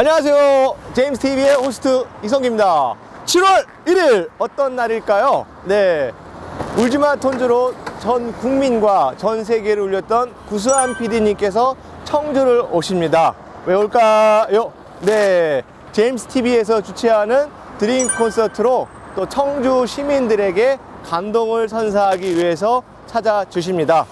안녕하세요. 제임스 TV의 호스트 이성기입니다. 7월 1일 어떤 날일까요? 네. 울지마 톤즈로 전 국민과 전 세계를 울렸던 구수한 PD님께서 청주를 오십니다. 왜 올까요? 네. 제임스 TV에서 주최하는 드림 콘서트로 또 청주 시민들에게 감동을 선사하기 위해서 찾아주십니다.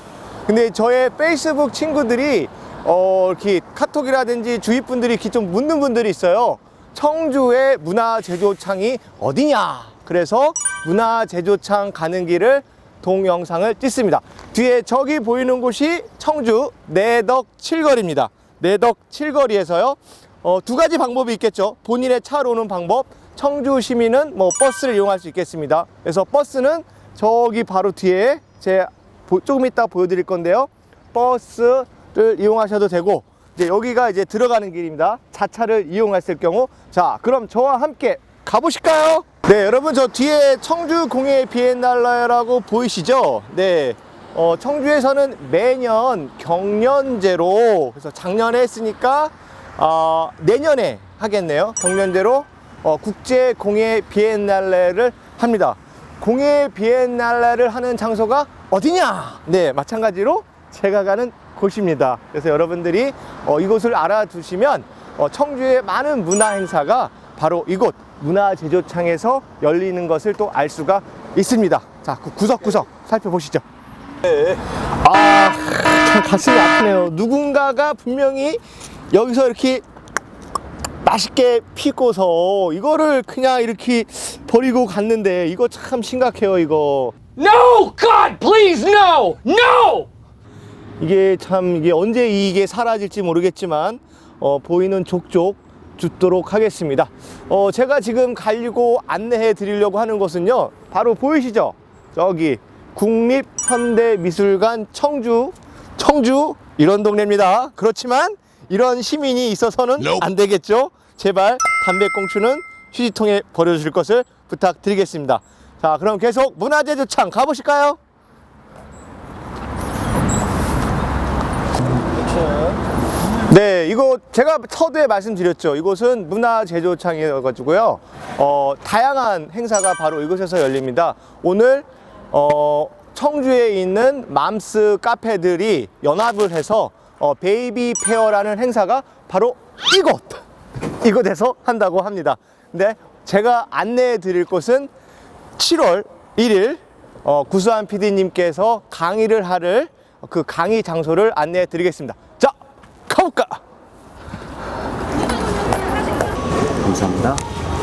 근데 저의 페이스북 친구들이 어, 이렇게 카톡이라든지 주위 분들이 이렇게 좀 묻는 분들이 있어요. 청주의 문화제조창이 어디냐? 그래서 문화제조창 가는 길을 동영상을 찍습니다. 뒤에 저기 보이는 곳이 청주 내덕 칠거리입니다. 내덕 칠거리에서요. 어, 두 가지 방법이 있겠죠. 본인의 차로 오는 방법. 청주 시민은 뭐 버스를 이용할 수 있겠습니다. 그래서 버스는 저기 바로 뒤에 제 보- 조금 이따 보여드릴 건데요. 버스 를 이용하셔도 되고 이제 여기가 이제 들어가는 길입니다. 자차를 이용했을 경우 자 그럼 저와 함께 가보실까요? 네 여러분 저 뒤에 청주 공예 비엔날레라고 보이시죠? 네 어, 청주에서는 매년 경년제로 그래서 작년에 했으니까 어, 내년에 하겠네요. 경년제로 어, 국제 공예 비엔날레를 합니다. 공예 비엔날레를 하는 장소가 어디냐? 네, 마찬가지로 제가 가는 곳입니다. 그래서 여러분들이 어, 이곳을 알아두시면 어, 청주의 많은 문화 행사가 바로 이곳 문화제조창에서 열리는 것을 또 알 수가 있습니다. 자, 그 구석구석 살펴보시죠. 아, 참 가슴이 아프네요. 누군가가 분명히 여기서 이렇게 맛있게 피고서 이거를 그냥 이렇게 버리고 갔는데 이거 참 심각해요, 이거. No! God, please, no! No! 이게 참 이게 언제 이게 사라질지 모르겠지만 어, 보이는 족족 줍도록 하겠습니다. 어, 제가 지금 가려고 안내해 드리려고 하는 곳은요. 바로 보이시죠? 저기 국립현대미술관 청주 청주 이런 동네입니다. 그렇지만 이런 시민이 있어서는 안 되겠죠. 제발 담배꽁초는 휴지통에 버려주실 것을 부탁드리겠습니다. 자, 그럼 계속 문화재조창 가보실까요? 네, 이거 제가 서두에 말씀드렸죠. 이곳은 문화제조창이어가지고요. 어, 다양한 행사가 바로 이곳에서 열립니다. 오늘 어, 청주에 있는 맘스 카페들이 연합을 해서 어, 베이비 페어라는 행사가 바로 이곳 이곳에서 한다고 합니다. 근데 제가 안내해 드릴 곳은 7월 1일 어, 구수한 PD님께서 강의를 하를 그 강의 장소를 안내해 드리겠습니다. 자, 가볼까? 감사합니다.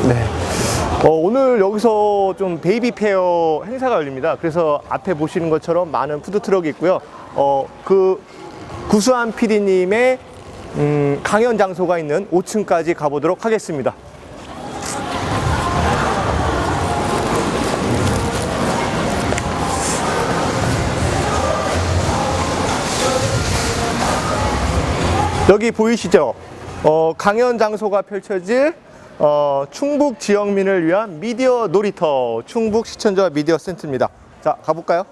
네. 어, 오늘 여기서 좀 베이비 페어 행사가 열립니다. 그래서 앞에 보시는 것처럼 많은 푸드트럭이 있고요. 어, 그 구수한 PD님의 음, 강연 장소가 있는 5층까지 가보도록 하겠습니다. 여기 보이시죠? 어, 강연 장소가 펼쳐질 어, 충북 지역민을 위한 미디어 놀이터 충북 시청자 미디어 센터입니다. 자, 가볼까요?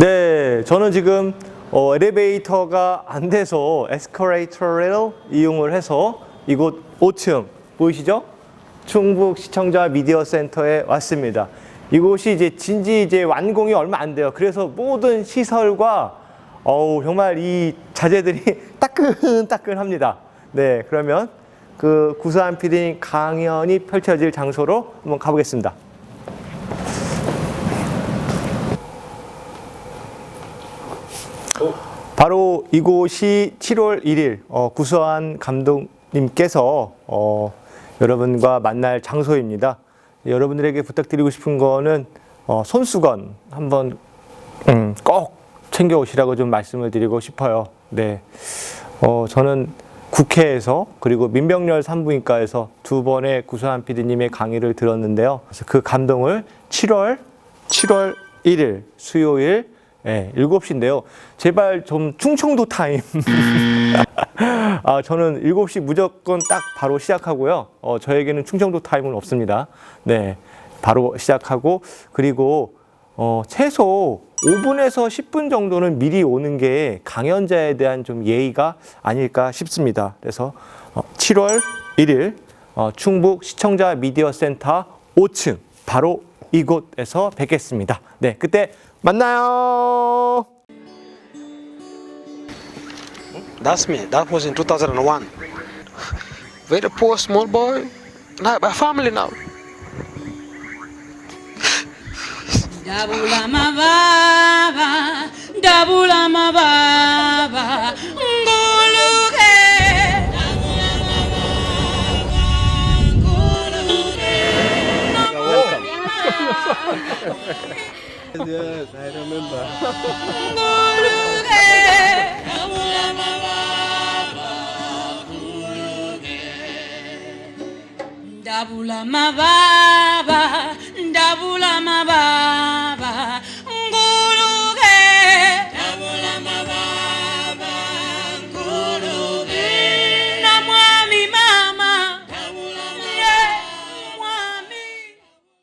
네, 저는 지금 어, 엘리베이터가 안 돼서 에스컬레이터를 이용을 해서 이곳 5층 보이시죠? 충북 시청자 미디어 센터에 왔습니다. 이곳이 이제 진지 이제 완공이 얼마 안 돼요. 그래서 모든 시설과 어우 정말 이 자재들이 따끈따끈합니다. 네, 그러면 그 구수한 PD 강연이 펼쳐질 장소로 한번 가보겠습니다. 바로 이곳이 7월 1일 어, 구수한 감독님께서 어, 여러분과 만날 장소입니다. 여러분들에게 부탁드리고 싶은 거는 어, 손수건 한번 음, 꼭 챙겨 오시라고 좀 말씀을 드리고 싶어요. 네, 어, 저는 국회에서 그리고 민병렬 산부인과에서 두 번의 구수한 PD님의 강의를 들었는데요. 그래서 그 감동을 7월 7월 1일 수요일 예, 7시인데요. 제발 좀 충청도 타임. 아, 저는 7시 무조건 딱 바로 시작하고요. 어, 저에게는 충청도 타임은 없습니다. 네. 바로 시작하고 그리고 어, 최소 5분에서 10분 정도는 미리 오는 게 강연자에 대한 좀 예의가 아닐까 싶습니다. 그래서 어, 7월 1일 어, 충북 시청자 미디어 센터 5층 바로 이곳에서 뵙겠습니다. 네, 그때 만나요. That's me. That was in 2001. Very poor, small boy. Now, my family now. Dabula mababa, dabula mababa, nguluke. Nguluke. my vibe.